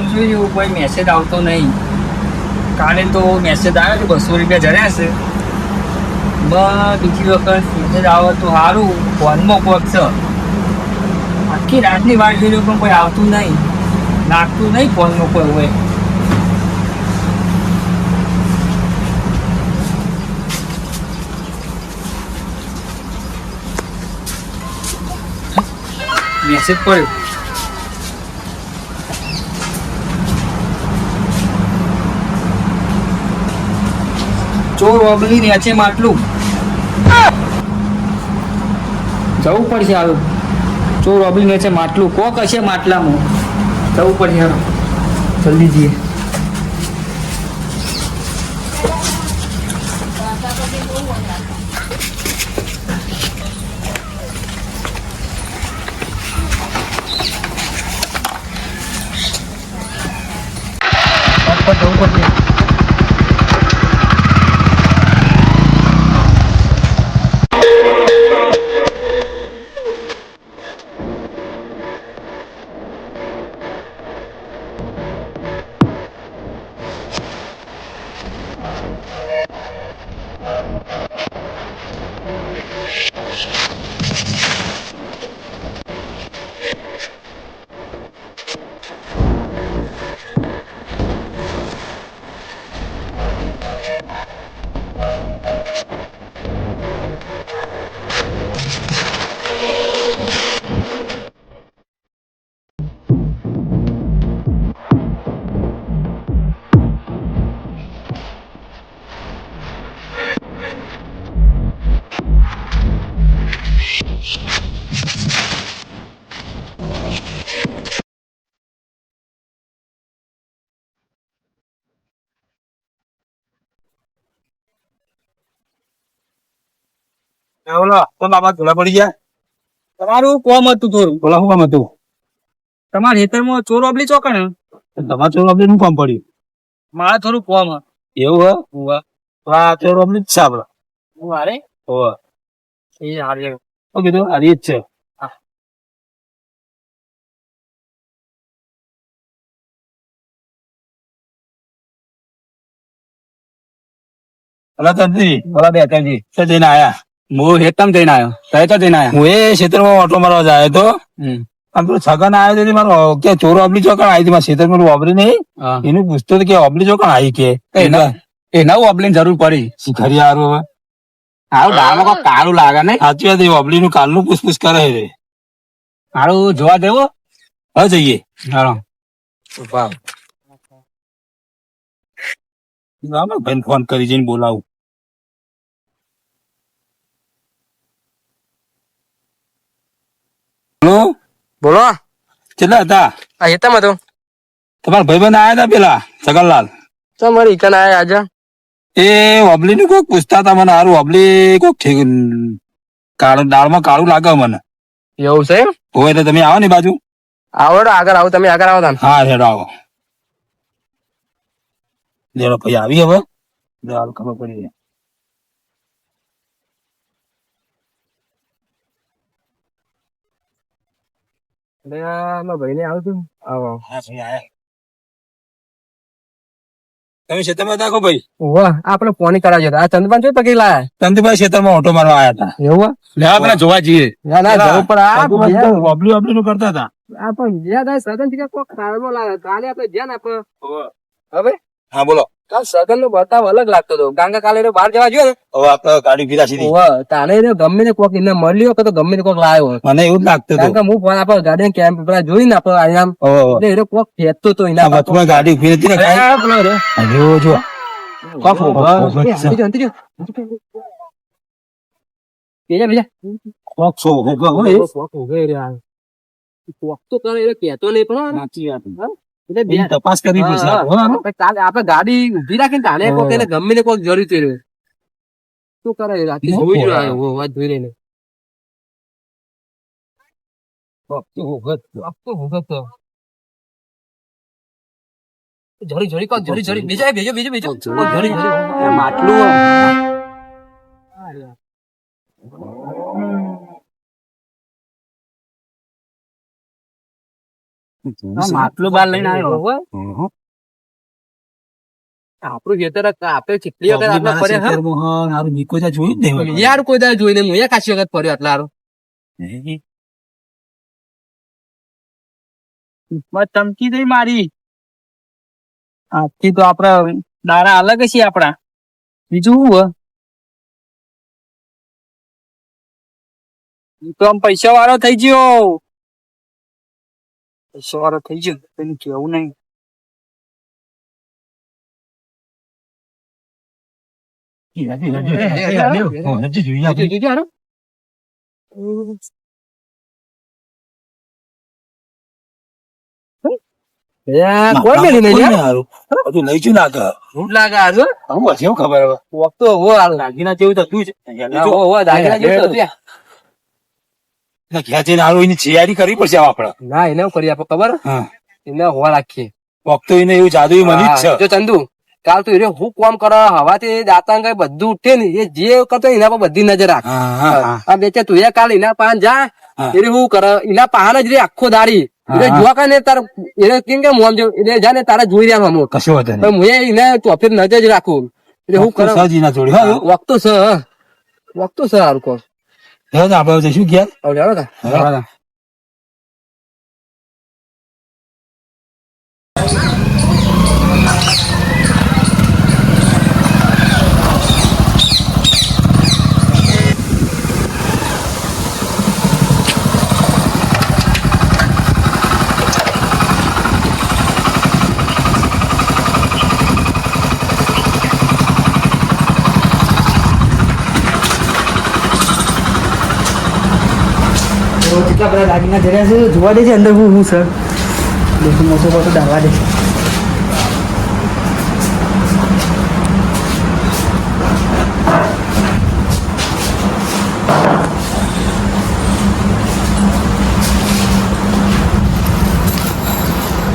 હાલ જોયું કોઈ મેસેજ આવતો નહીં. કાલે તો મેસેજ આવ્યો છે બસો રૂપિયા જણ્યા છે. બીજી વખત મેસેજ આવે તો સારું ફોનમાં કોક છે. આખી રાતની વાત જોઈ પણ કોઈ આવતું નહીં. લાગતું નહીં ફોનમાં કોઈ હોય. મેસેજ પડ્યો. ચોર ઓબલી ને છે માટલું. જવું પડશે હાલો ચોર ઓબલી ને છે માટલું. કોક હશે માટલામાં. જવું પડશે હાલો જલ્દી જઈએ. બોલો તો બાબા ધોલા પડી ગયા? તમારું કોમ હતું થોડું. બોલો શું કામ હતું? તમારા ખેતરમાં ચોર ચોકણ તમારે ચોર અમને નું કામ પડ્યું? મારે થોડું કોમ. એવું હે? હુવા. તો ચોર અમને જ છે આપડે. હું એ હારે. હારી જ છે. હા. અલા તંત્રી બોલા બે ત્રણજી તો જઈને આયા. હું હેતમ જઈને આવ્યો તમે તો જઈને આવ્યો હું એ ક્ષેત્રમાં ઓટો મારવા જાય તો. આમ પેલો છગન આવ્યો તો મારો કે ચોર ઓબલી ચોકણ આવી હતી મારા ક્ષેત્રમાં વાપરી નહીં. એનું પૂછતો કે ઓબલી ચોકણ આવી કે. એના ઓબલી જરૂર પડી. શીખરી હારું હવે? હારું દાળમાં કોઈ કાળું લાગે ને સાચી વાત ઓબલી નું કાલનું પૂછપૂછ કરે છે. હારું જોવા દેવો હવે જઈએ. હાલો. ભાઈ ફોન કરી જઈને બોલાવું. હલો? બોલો. કેટલા હતા? આ હેતમ હતો. તમારા ભાઈબંધ આયા હતા પેલા સગનલાલ તો મારી ઇકન આયા આજે. એ ઓબલી નું કોક પૂછતા હતા મને હારું ઓબલી કોક કાળું દાળમાં કાળું લાગે મને. એવું છે હોય તો તમે આવો ને બાજુ. આવડો આગળ આવો તમે આગળ આવો હા હેડો આવો. લેડો ભાઈ આવી હવે. ખબર પડી જાય. એટલે આ મારા ભાઈને આવું હા ભાઈ આયા તમે ખેતરમાં હતા ભાઈ વાહ આપણે પોની કરાવજો આ ચંદપાન જોઈ પકડી લાયા તંતુભાઈ ખેતરમાં ઓટો મારવા આયા હતા એવું લે આપણે જોવા જઈએ ના ના જવું પણ આ પેલા ઓબલી ઓબલી નું કરતા હતા આ પણ જ્યાં થાય સદનથી કોક ખાવામાં લાગે કાલે આપણે જ્યાં ને આપણે હવે હા બોલો કાલ સગન નો બતાવ અલગ લાગતો હતો. કારણ કે કાલે બહાર જવા જોઈએ ને. હવે આપણે ગાડી પીધા સીધી. તાને એને ગમે ને કોક એને મળ્યો કે તો ગમે ને કોક લાવ્યો મને એવું લાગતું કારણ કે હું ફોન આપણે ગાડી કેમ્પ પેલા જોઈ ને આપણે આયામ. એટલે એને કોક ફેંકતો તો એના વચમાં ગાડી ફેરતી ને જો જો. કોક. બીજા, બીજા. કોક સો. કોક તો કરે એ કહેતો નહીં પણ. સાચી વાત. તપાસ કરવી પડશે. કાલે આપણે ગાડી ઊભી રાખીને કાલે કોક એને ગમે ને કોક જરૂર થઈ રહ્યું શું કરે રાતે? જોઈ? રહ્યો વાત જોઈ તો. જરી જરી કોક જરી જરી. બીજા બીજો બીજો બીજો. કોક જરી જરી. માટલું માટલું બાર લઈને આવ્યો. આપણું ખેતર આપણે કેટલી વખત આટલા ફર્યા હા? યાર કોઈ દાડે જોઈને હું યાર ખાસી વખત ફર્યો આટલા હારું. ચમકી થઈ મારી. આજથી તો આપડા દારા અલગ છે આપડા બીજું શું હે? હું તો આમ પૈસા વાળો થઈ ગયો. પૈસા વાળો થઈ ગયો તેનું કેવું નહીં જોજો, જોજો હારું. યાર, કોઈ મેલી નહીં યાર. બધું લઈ જુ નાખ ભૂખ લાગે હારું. હું પછી ખબર હવે કોક તો હોવો હારું. દાગીના જેવું થતું છે હા, હોવો, હોવો, દાગીના જેવું તો હતું યાર. ઘેર જઈને હારું એની તૈયારી કરવી પડશે હવે ના એને શું કરીએ આપણે ખબર? એને હોવા રાખીએ. વખતો એને એવું જાદુ મની જ છે. જો ચંદુ કાલ તું એને હું કોમ કરો હવાથી બધું ઉઠે ને એ જે કરતો એના પર બધી નજર રાખ. હા હા હા. આ બેચે તું એ કાલ એના પાન જા હા. એને શું કરે એના પાન જ રે આખો દાડી. જોવા કાને તાર એને કેમ કે મોમ જો એટલે જા ને તારા જોઈ રહ્યા અમુક કશો વાંધો હું એને ચોફેર નજર જ રાખું. એટલે હું કરે વખતો ના જોડી સર વખતો છે હા. વખતો છે હારું કોણ હવે તો આપણે જઈશું ઘેર હવે જાણો કા હા. કેટલા બધા દાગીના જર્યા છે? જોવા દે છે અંદર હું હું સર દેખું, મોટો મોટો ડાવા દે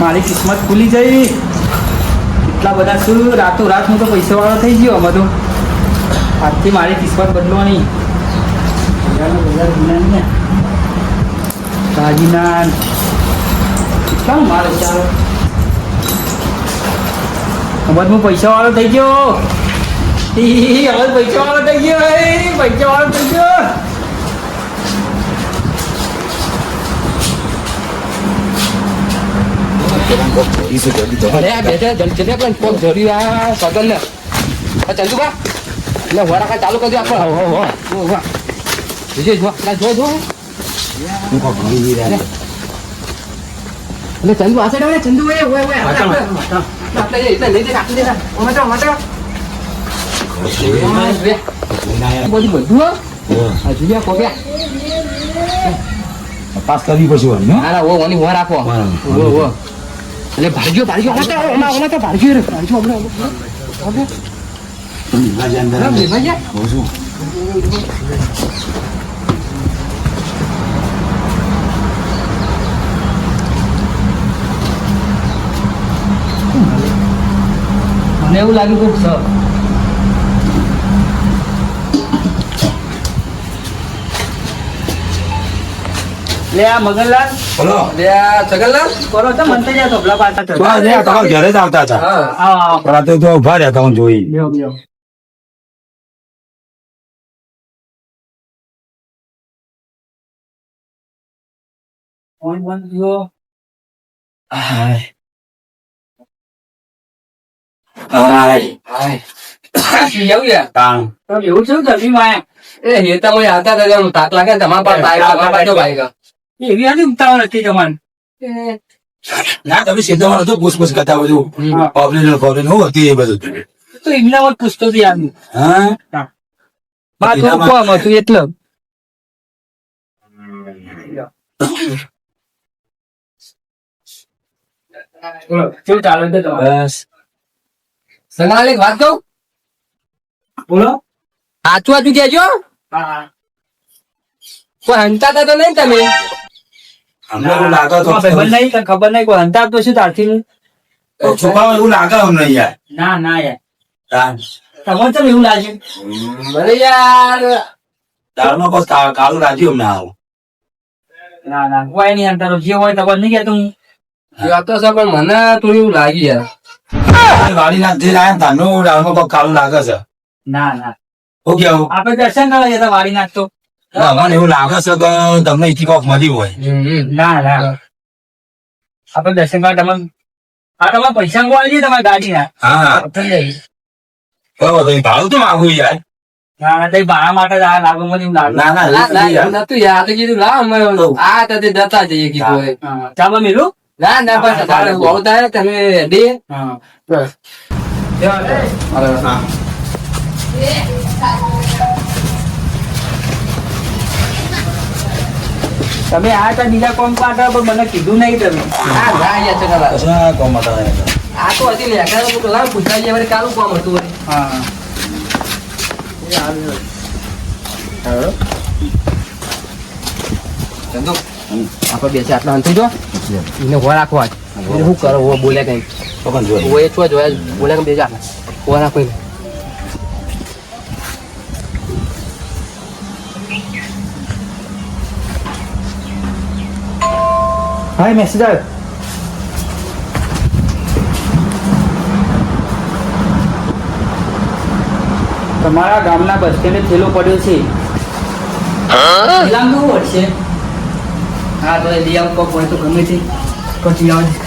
મારી કિસ્મત ખુલી જઈ. એટલા બધા શું? રાતો રાત હું તો પૈસા વાળો થઈ ગયો આમાં તો. આજથી મારી કિસ્મત બદલવાની. બજારનો બજાર ભૂલા નહીં કેમ મારે ચાલો હું પૈસા વાળો થઈ ગયો હવે પૈસા વાળો થઈ ગયો પૈસા વાળો થઈ ગયો ચાલુ કરજો આપણે જો જો એટલે ચંદુ આ સાઈડ આવે ચંદુ ઓય હોય હોય આપણે એટલે લઈ દે રાખી દે ઓમાં તો ઓમાં તો બધું બધું હો. આ જોજો કોકે? તપાસ કરવી ના ના ઓ ઓની હો રાખો ઓ ઓ એટલે ભાગ્યો ભાગ્યો ઓમાં તો ઓમાં ઓમાં તો ભાગ્યો રે. ભાગ્યો હમણાં હમણાં. હજી અંદર અંદર. ભાગ્યા મને એવું લાગ્યું સર. લે આ મગનલાલ બોલો. લે આ છગનલાલ કરો તો મને તો જ્યાં તબલા પાછા તો આ રહ્યા, તમારા ઘરે જ આવતા હતા. હા. આ તો ઊભા રહ્યા જોઈ. બેહો બેહો. ફોન બંધ થયો. હાય. હાય. એવું છે જલ્દી માં એ હેતા મોય આવતા હતા એમ તાક લાગે ને તમારા હતી તમારે ના તમે સીધા પૂછપૂછ કરતા બધું હું હતી એ બધું તો એમના મત પૂછતો હતી આનું હા માં કોમ હતું એટલે બોલો ચાલે છે બસ એક વાત કહું? બોલો. સાચું સાચું કહેજો. હા. કોઈ હંતાતા તો નહીં તમે? તો ખબર નહીં ખબર નહીં કોઈ હંતા તો શું તારથી? છોકરાઓ એવું લાગે અમને યાર. ના ના યાર. તમને ચમ એવું લાગે. મને યાર. દાળમાં બસ કાળું રાખ્યું અમને આવું. ના ના કોઈ નહીં હંતા જે હોય તો નહીં કહેતું વાત તો છે પણ મને થોડું એવું લાગી યાર. વાળી ના લાયા તાનું ડાળમાં કોક કાળું લાગે છે. ના ના. હું કેવું આપણે દર્શન કરવા જતા વાળી નાખતો મને એવું લાગે છે કે તમને કોક મળ્યું હોય. ના ના. આપણે દર્શન કરવા તમે આ તમારે પૈસા ગોળી દઈએ તમારી ગાડીના. હા હા. બરાબર ભાડું તો માંગુ યાર. ના ના ભાડા માટે જ આ લાગુ મને એવું લાગે. ના ના ના, એવું ના, નથી યાર. એવું નતું યાર. કીધું. લાવ અમે આ તે જતા જઈએ કીધું હોય. ચાલો મિલું. ના ના બસ તારે થાય તમે રેડી હા. બસ. હા. તમે આ હતા બીજા કોમ પાટા પણ મને કીધું નહીં તમે. હા ના યાર ચકલા. કશા કોમ હતા આ તો હજી લેખા તો પૂછાઈ ગયા વળી કાલું કોમ હતું વળી. હા. ચંદુ. આપણે બેસે આટલા અંત જો. એને હો રાખવા શું કરો? હો બોલે કઈ. એ છો જોયા બોલે કઈ બેજા હો રાખો એને. હા મેસેજ આવ્યો. તમારા ગામના બસ સ્ટેન્ડે થેલો પડ્યો છે. કેવું હશે હા તો એ લઈ આવું હોય તો ગમે તે પછી આવે